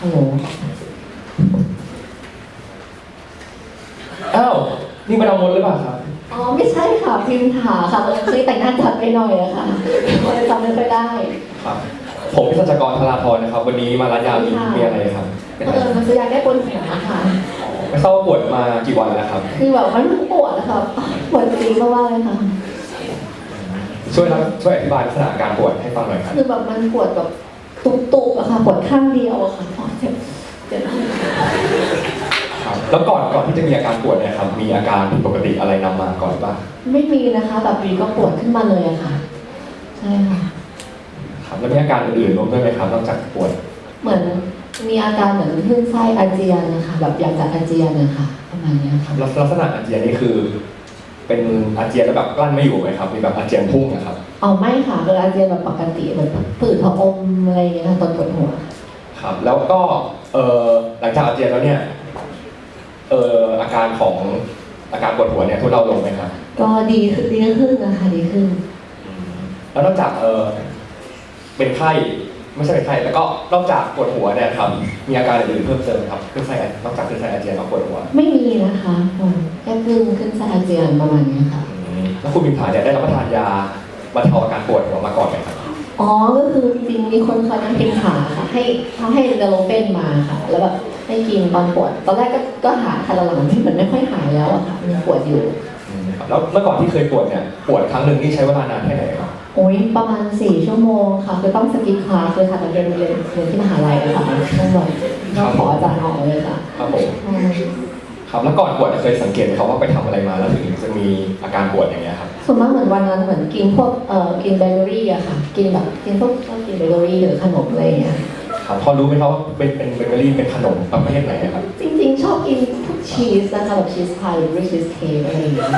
ฮัลโหลอ้าวนี่มาดามมดหรือเปล่าครับ อ๋อไม่ใช่ค่ะพิมถาค่ะเราเคยแต่งหน้าจัดไปหน่อยอะค่ะเลยจำไม่ค่อยได้ครับ ผมพิธัชกรธราพรนะครับ วันนี้มาร้านยามีค่ะมีอะไรครับเป็นเออะไรอมันซื้อยาแก้ปวดหัวค่ะ ไม่ทราบว่าปวดมากี่วันแล้วครับ คือแบบมันปวดนะคะปวดจริงมากๆเลยค่ะ ช่วยรับช่วยอธิบายลักษณะอาการปวดให้ฟังหน่อยครับ คือแบบมันปวดแบบ ตุบๆอะค่ะปวดข้างเดียวอะค่ะอ๋อเจ็บเจ็บครับแล้วก่อนก่อนที่จะมีอาการปวดเนี่ยครับมีอาการผิดปกติอะไรนำมาก่อนบ้างไม่มีนะคะ แบบอยู่ดีก็ปวดขึ้นมาเลยอะค่ะ ใช่ค่ะ ครับแล้วมีอาการอื่นๆรวมด้วยไหมครับนอกจากปวดเหมือนมีอาการเหมือนคลื่นไส้อาเจียนนะคะ แบบอยากจะอาเจียนนะคะประมาณเนี้ยค่ะ ลักลักษณะอาเจียนนี่คือ เป็นอาเจียนแล้วแบบกลั้นไม่อยู่ไหมครับมีแบบอาเจียนพุ่งนะครับเอาไม่ค่ะคืออาเจียนแบบปกติเหมือนฝืดพะอมอะไรอย่างเงี้ยค่ะตอนปวดหัวครับแล้วก็เอ่อหลังจากอาเจียนแล้วเนี่ยเอ่ออาการของอาการปวดหัวเนี่ยทุเลาลงไหมครับก็ดีขึ้นดีขึ้นนะคะดีขึ้น แล้วนอกจากเออเป็นไข้ ไม่ใช่เป็นไข้แล้วก็นอกจากปวดหัวเนี่ยครับมีอาการอื่นๆเพิ่มเติมไหมครับขึ้นไส้อานอกจากขึ้นไส้อาเจียนแล้วปวดหัวไม่มีนะคะอืมแค่ขึ้นขึ้นไส้อาเจียนประมาณเนี้ยค่ะแล้วคุณบินผาเนี่ยได้รับประทานยาบรรเทาอาการปวดหัวมาก่อนไหมครับอ๋อก็คือจริงๆมีคนเคยนั่งกินขาค่ะให้เขาให้เดโลเฟนมาค่ะ แล้วแบบให้กินตอนปวด ตอนแรกก็ก็หายค่ะหลังๆที่มันไม่ค่อยหายแล้วอะค่ะยังปวดอยู่ครับแล้วเมื่อก่อนที่เคยปวดเนี่ยปวดครั้งหนึ่งนี่ใช้เวลานานแค่ไหนครับ โอ้ยประมาณสี่ชั่วโมงค่ะคือต้องสกิปคลาสเลยค่ะตอนเรียนเรียนเรียนที่มหาลัยอะค่ะต้องแบบต้องขออาจารย์ออกเลยค่ะครับผมอืมครับแล้วก่อนปวดเคยสังเกตไหมครับว่าไปทำอะไรมาแล้วถึงจะมีอาการปวดอย่างเงี้ยครับส่วนมากเหมือนวันนั้นเหมือนกินพวกเอ่อกินเบเกอรี่อะค่ะกินแบบกินพวกชอบกินเบเกอรี่หรือขนมอะไรอย่างเงี้ยครับพอรู้ไหมครับว่าเป็นเป็นเบเกอรี่เป็นขนมประเภทไหนครับจริงๆ ชอบกินพวกชีสนะคะแบบชีสพายหรือชีสเค้กอะไรอย่างเงี้ย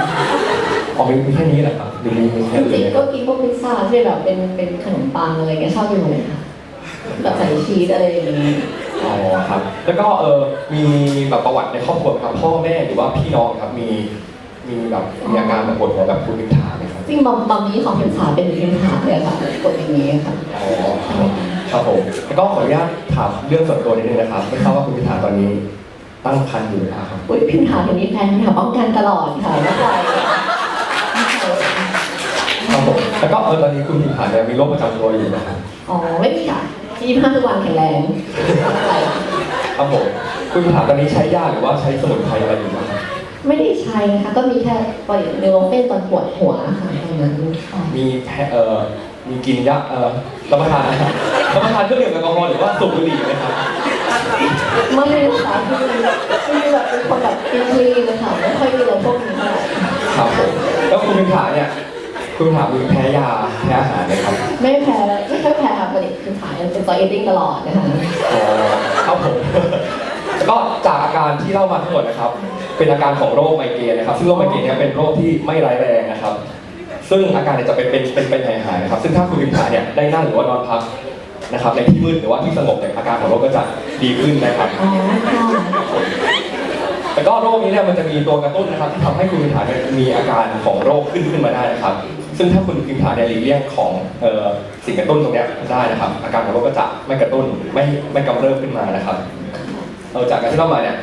อ๋อมีมีแค่นี้แหละครับหรือมีมีจแค่อื่นริงไหมๆคก็รับกินพวกพิซซ่าที่แบบเป็นเป็นขนมปังอะไรเงี้ยชอบกินหมดเลยค่ะแบบใส่ชีสอะไรอย่างเงี้ยอ๋อครับ แล้วก็เออมีแบบประวัติในครอบครัวไหมครับ พ่อแม่หรือว่าพี่น้องครับมีมีแบบมีอาการแบบปวดหัวแบบคุณบินถาไหมครับจริงๆบอมบอมนี้ของพิมถาเป็นพิมถาเลยค่ะกดอย่างนี้ค่ะ อ๋อครับครับผมแล้วก็ขออนุญาตถามเรื่องส่วนตัวนิดนึงนะครับไม่ทราบว่าคุณบินถาตอนนี้ตั้งครรภ์อยู่หรือเปล่าครับ อุ้ยพิมถาเป็นนี้แพนพิมถาป้องกันตลอดค่ะไม่ปล่อย ครับผม แล้วก็เออตอนนี้คุณบินถาเนี่ยมีโรคประจำตัวอยู่นะครับอ๋อไม่มีค่ะยี่ห้าทุกวันแข็งแรงไม่เป็นไรครับผมคุณบินถาตอนนี้ใช้ยาหรือว่าใช้สมุนไพรอะไรอยู่บ้างครับไม่ได้ใช้นะคะก็มีแค่ปล่อยเนโรเฟนตอนปวดหัวค่ะตอนนั้นค่ะมีแพเอ่อมีกินยาเอ่อรับประทานรับประทานเครื่องดื่มแอลกอฮอล์หรือว่าสูบบุหรี่ไหมครับไม่ค่ะคือคือแบบเป็นคนแบบกินคลีนเลยค่ะไม่ค่อยมีอะไรพวกนี้เท่าไหร่ครับผมแล้วคุณบินถาเนี่ย คุณถามีแพ้ยาแพ้อาหารไหมครับไม่แพ้ไม่ค่อยแพ้ค่ะปกติคือขายเป็นจอยเอติ้งตลอดนะคะอ๋อครับผมก็จากอาการที่เล่ามาทั้งหมดนะครับ เป็นอาการของโรคไมเกรนนะครับ ซึ่งโรคไมเกรนเนี่ยเป็นโรคที่ไม่ร้ายแรงนะครับ ซึ่งอาการเนี่ยจะเป็นเป็นเป็นเป็นหายหายๆนะครับ ซึ่งถ้าคุณบินผาเนี่ยได้นั่งหรือว่านอนพักนะครับ ในที่มืดหรือว่าที่สงบเนี่ยอาการของโรคก็จะดีขึ้นนะครับ อ๋อค่ะแต่ก็โรคนี้เนี่ยมันจะมีตัวกระตุ้นนะครับที่ทำให้คุณพิมถาเนี่ยมีอาการของโรคขึ้นขึ้นมาได้นะครับ ซึ่งถ้าคุณพิมถาเนี่ยหลีกเลี่ยงของเอ่อสิ่งกระตุ้นตรงเนี้ยได้นะครับ อาการของโรคก็จะไม่กระตุ้นไม่ไม่กำเริบขึ้นมานะครับเออจากการที่เล่ามาเนี่ย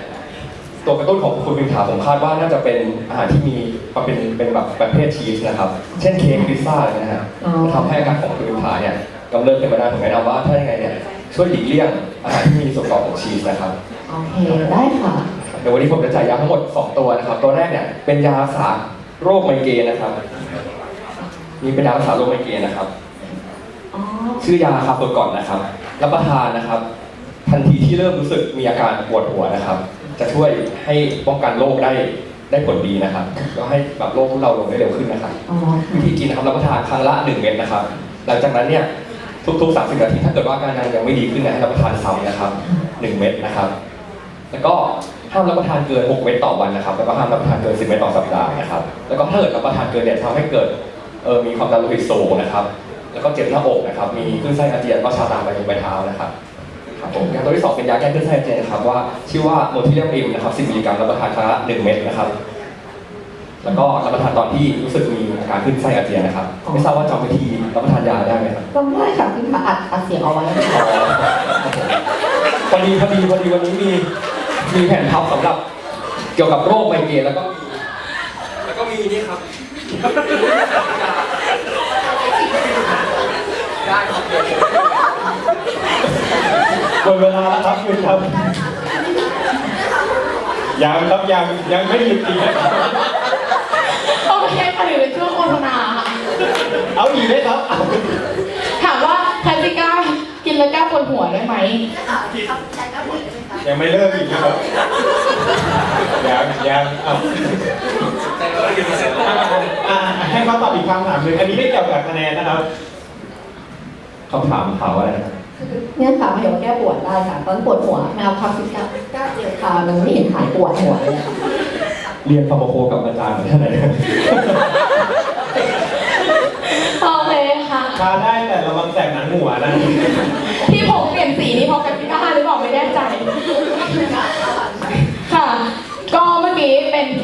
ตัวกระตุ้นของคุณพิมถาผมคาดว่าน่าจะเป็นอาหารที่มีความเป็นเป็นแบบประเภทชีสนะครับ เช่นเค้กพิซซ่าอะไรนะฮะอ๋อทำให้อาการของคุณพิมถาเนี่ยกำเริบขึ้นมาได้ผมแนะนำว่าถ้ายังไงเนี่ยช่วยหลีกเลี่ยงอาหารที่มีส่วนประกอบของชีสนะครับโอเคได้ค่ะเดี๋ยววันนี้ผมจะจ่ายยาทั้งหมด 2 ตัวนะครับ ตัวแรกเนี่ยเป็นยารักษาโรคไมเกรนนะครับ นี่เป็นยารักษาโรคไมเกรนนะครับ อ๋อชื่อยาคาโปก่อนนะครับ รับประทานนะครับ ทันทีที่เริ่มรู้สึกมีอาการปวดหัวนะครับ จะช่วยให้ป้องกันโรคได้ได้ผลดีนะครับ ก็ให้แบบโรคทุเราลงได้เร็วขึ้นนะครับ อ๋อวิธีกินนะครับรับประทานครั้งละ 1 เม็ดนะครับ หลังจากนั้นเนี่ยทุกๆ 30 นาทีถ้าเกิดว่าอาการยังไม่ดีขึ้นเนี่ยให้รับประทานซ้ำนะครับ 1 เม็ดนะครับ แล้วก็ห้ามรับประทานเกิน 6 เม็ดต่อวันนะครับ แล้วก็ห้ามรับประทานเกิน 10 เม็ดต่อสัปดาห์นะครับ แล้วก็ถ้าเกิดรับประทานเกินเนี่ยทำให้เกิด เออมีความดันโลหิตสูงนะครับ แล้วก็เจ็บหน้าอกนะครับ มีคลื่นไส้อาเจียนก็ชาตามไปถึงใบเท้านะครับครับผมยาตัวที่สองเป็นยาแก้คลื่นไส้อาเจียนนะครับว่าชื่อว่าโมทิเลียมอิมนะครับ10มิลลิกรัมรับประทานครั้งละ1เม็ดนะครับ แล้วก็รับประทานตอนที่รู้สึกมีอาการขึ้นไส้อาเจียนนะครับ ไม่ทราบว่าจำวิธีรับประทานยาได้ไหมครับต้องได้ค่ะพิมถาอัดอัดเสียงเอาไว้นะคะวันดีพอดีพอดีวันนี้มีมีแผ่นพับสำหรับเกี่ยวกับโรคไมเกรนแล้วก็มีแล้วก็มีนี่ครับ ได้ครับหมดเวลาแล้วครับคุณครับยังครับยังยังไม่หยุดอีกนะครับโอเคค่ะอยู่ในช่วงโฆษณาค่ะเอาอีกไหมครับเอาถามว่าแพทริก้ากินแล้วกล้าปวดหัวได้ไหมยังไม่เลิกอีกนะครับยังยังเอาอะให้เขาตอบอีกคำถามหนึ่งอันนี้ไม่เกี่ยวกับคะแนนนะครับ คำถามถามว่าอะไรนะเนี่ยค่ะมาเห็นว่าแก้ปวดได้ค่ะตอนปวดหัวแมวพับซิก้าก้าเจียวคามันไม่เห็นหายปวดหัวเลยอะเรียนฟาร์มาโคกับอาจารย์เหมือนกันเลยโอเคค่ะ ทาได้แต่ระวังแสบหนังหัวนะ ที่ผมเปลี่ยนสีนี่เพราะกระ